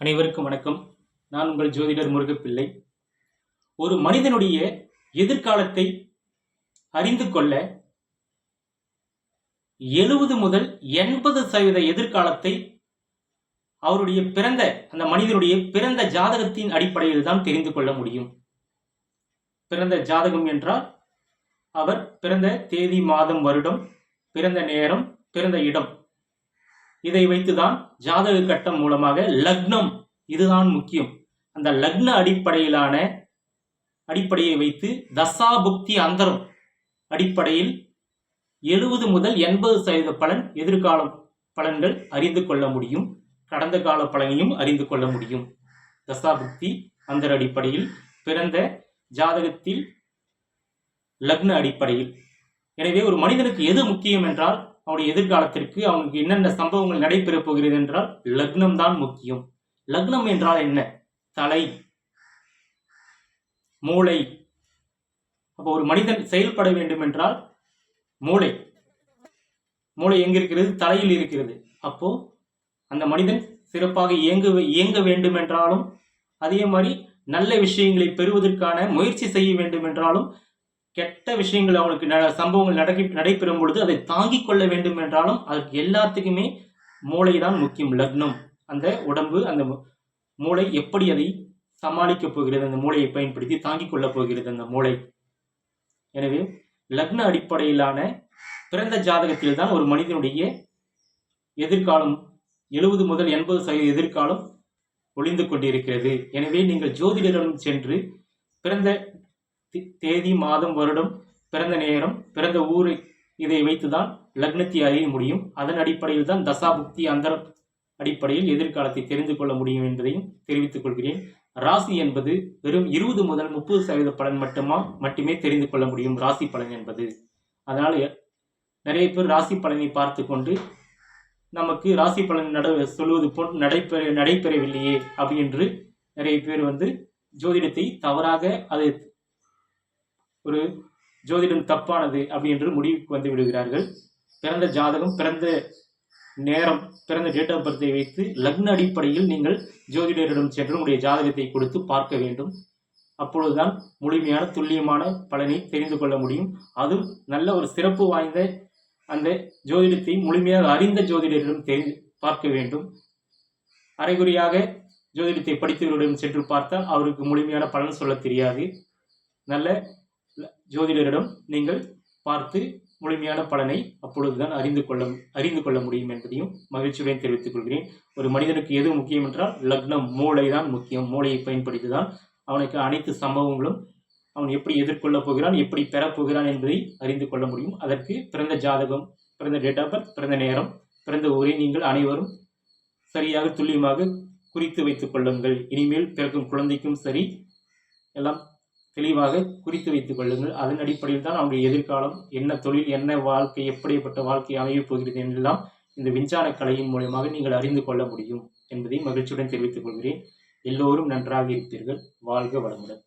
அனைவருக்கும் வணக்கம். நான் உங்கள் ஜோதிடர் முருகப்பிள்ளை. ஒரு மனிதனுடைய எதிர்காலத்தை அறிந்து கொள்ள எழுபது முதல் எண்பது சதவீத எதிர்காலத்தை அவருடைய பிறந்த அந்த மனிதனுடைய பிறந்த ஜாதகத்தின் அடிப்படையில் தான் தெரிந்து கொள்ள முடியும். பிறந்த ஜாதகம் என்றால் அவர் பிறந்த தேதி மாதம் வருடம் பிறந்த நேரம் பிறந்த இடம். இதை வைத்துதான் ஜாதக கட்டம் மூலமாக லக்னம் இதுதான் முக்கியம். அந்த லக்ன அடிப்படையிலான அடிப்படையை வைத்து தசா புக்தி அந்தரம் அடிப்படையில் எழுபது முதல் எண்பது சதவீத பலன் எதிர்காலம் பலன்கள் அறிந்து கொள்ள முடியும். கடந்த கால பலனையும் அறிந்து கொள்ள முடியும். தசா புக்தி அந்தர அடிப்படையில் பிறந்த ஜாதகத்தில் லக்ன அடிப்படையில். எனவே ஒரு மனிதனுக்கு எது முக்கியம் என்றால் அவனுடைய எதிர்காலத்திற்கு அவனுக்கு என்னென்ன சம்பவங்கள் நடைபெறப் போகிறது என்றால் லக்னம் தான் முக்கியம். லக்னம் என்றால் என்ன? தலை மூளை. அப்போ ஒரு மனிதன் செயல்பட வேண்டும் என்றால் மூளை. மூளை எங்க இருக்கிறது? தலையில் இருக்கிறது. அப்போ அந்த மனிதன் சிறப்பாக இயங்கு இயங்க வேண்டும் என்றாலும் அதே மாதிரி நல்ல விஷயங்களை பெறுவதற்கான முயற்சி செய்ய வேண்டும் என்றாலும் கெட்ட விஷயங்கள் அவனுக்கு ந சம்பவங்கள் நடக்க நடைபெறும் பொழுது அதை தாங்கிக் கொள்ள வேண்டும் என்றாலும் அதுக்கு எல்லாத்துக்குமே மூளை தான் முக்கியம் லக்னம். அந்த உடம்பு அந்த மூளை எப்படி அதை சமாளிக்கப் போகிறது? அந்த மூளையை பயன்படுத்தி தாங்கிக் கொள்ளப் போகிறது அந்த மூளை. எனவே லக்ன அடிப்படையிலான பிறந்த ஜாதகத்தில் தான் ஒரு மனிதனுடைய எதிர்காலம் எழுபது முதல் எண்பது சதவீத எதிர்காலம் ஒளிந்து கொண்டிருக்கிறது. எனவே நீங்கள் ஜோதிடரிடம் சென்று பிறந்த தேதி மாதம் வருடம் பிறந்த நேரம் பிறந்த ஊர் இதை வைத்துதான் லக்னத்தை அறிய முடியும். அதன் அடிப்படையில் தான் தசாபுக்தி அந்தர அடிப்படையில் எதிர்காலத்தை தெரிந்து கொள்ள முடியும் என்பதையும் தெரிவித்துக் கொள்கிறேன். ராசி என்பது வெறும் இருபது முதல் முப்பது சதவீத பலன் மட்டுமா மட்டுமே தெரிந்து கொள்ள முடியும் ராசி பலன் என்பது. அதனால் நிறைய பேர் ராசி பலனை பார்த்து கொண்டு நமக்கு ராசி பலன் நட சொல்வது போல் நடைபெற நடைபெறவில்லையே என்று நிறைய பேர் வந்து ஜோதிடத்தை தவறாக அது ஒரு ஜோதிடம் தப்பானது அப்படி என்று முடிவுக்கு வந்து விடுகிறார்கள். பிறந்த ஜாதகம் பிறந்த நேரம் பிறந்த டேட் ஆஃப் பர்த்தை வைத்து லக்ன அடிப்படையில் நீங்கள் ஜோதிடரிடம் சென்று உங்களுடைய ஜாதகத்தை கொடுத்து பார்க்க வேண்டும். அப்பொழுதுதான் முழுமையான துல்லியமான பலனை தெரிந்து கொள்ள முடியும். அதுவும் நல்ல ஒரு சிறப்பு வாய்ந்த அந்த ஜோதிடத்தை முழுமையாக அறிந்த ஜோதிடரிடம் தெரிந்து பார்க்க வேண்டும். அரைகுறியாக ஜோதிடத்தை படித்தவர்களிடம் சென்று பார்த்தால் அவருக்கு முழுமையான பலன் சொல்ல தெரியாது. நல்ல ஜோதிடரிடம் நீங்கள் பார்த்து முழுமையான பலனை அப்பொழுதுதான் அறிந்து கொள்ள அறிந்து கொள்ள முடியும் என்பதையும் மகிழ்ச்சியுடன் தெரிவித்துக் கொள்கிறேன். ஒரு மனிதனுக்கு எது முக்கியம் என்றால் லக்னம் மூளை தான் முக்கியம். மூளையை பயன்படுத்தி தான் அவனுக்கு அனைத்து சம்பவங்களும் அவன் எப்படி எதிர்கொள்ளப் போகிறான் எப்படி பெறப்போகிறான் என்பதை அறிந்து கொள்ள முடியும். அதற்கு பிறந்த ஜாதகம் பிறந்த டேட் ஆஃப் பர்த் பிறந்த நேரம் பிறந்த ஊரை நீங்கள் அனைவரும் சரியாக துல்லியமாக குறித்து வைத்துக் கொள்ளுங்கள். இனிமேல் பிறக்கும் குழந்தைக்கும் சரி எல்லாம் தெளிவாக குறித்து வைத்துக் கொள்ளுங்கள். அதன் அடிப்படையில் தான் அவருடைய எதிர்காலம் என்ன தொழில் என்ன வாழ்க்கை எப்படிப்பட்ட வாழ்க்கை அமையப் போகிறது என்றெல்லாம் இந்த விஞ்ஞான கலையின் மூலமாக நீங்கள் அறிந்து கொள்ள முடியும் என்பதை மகிழ்ச்சியுடன் தெரிவித்துக் கொள்கிறேன். எல்லோரும் நன்றாக இருப்பீர்கள். வாழ்க வளமுடன்.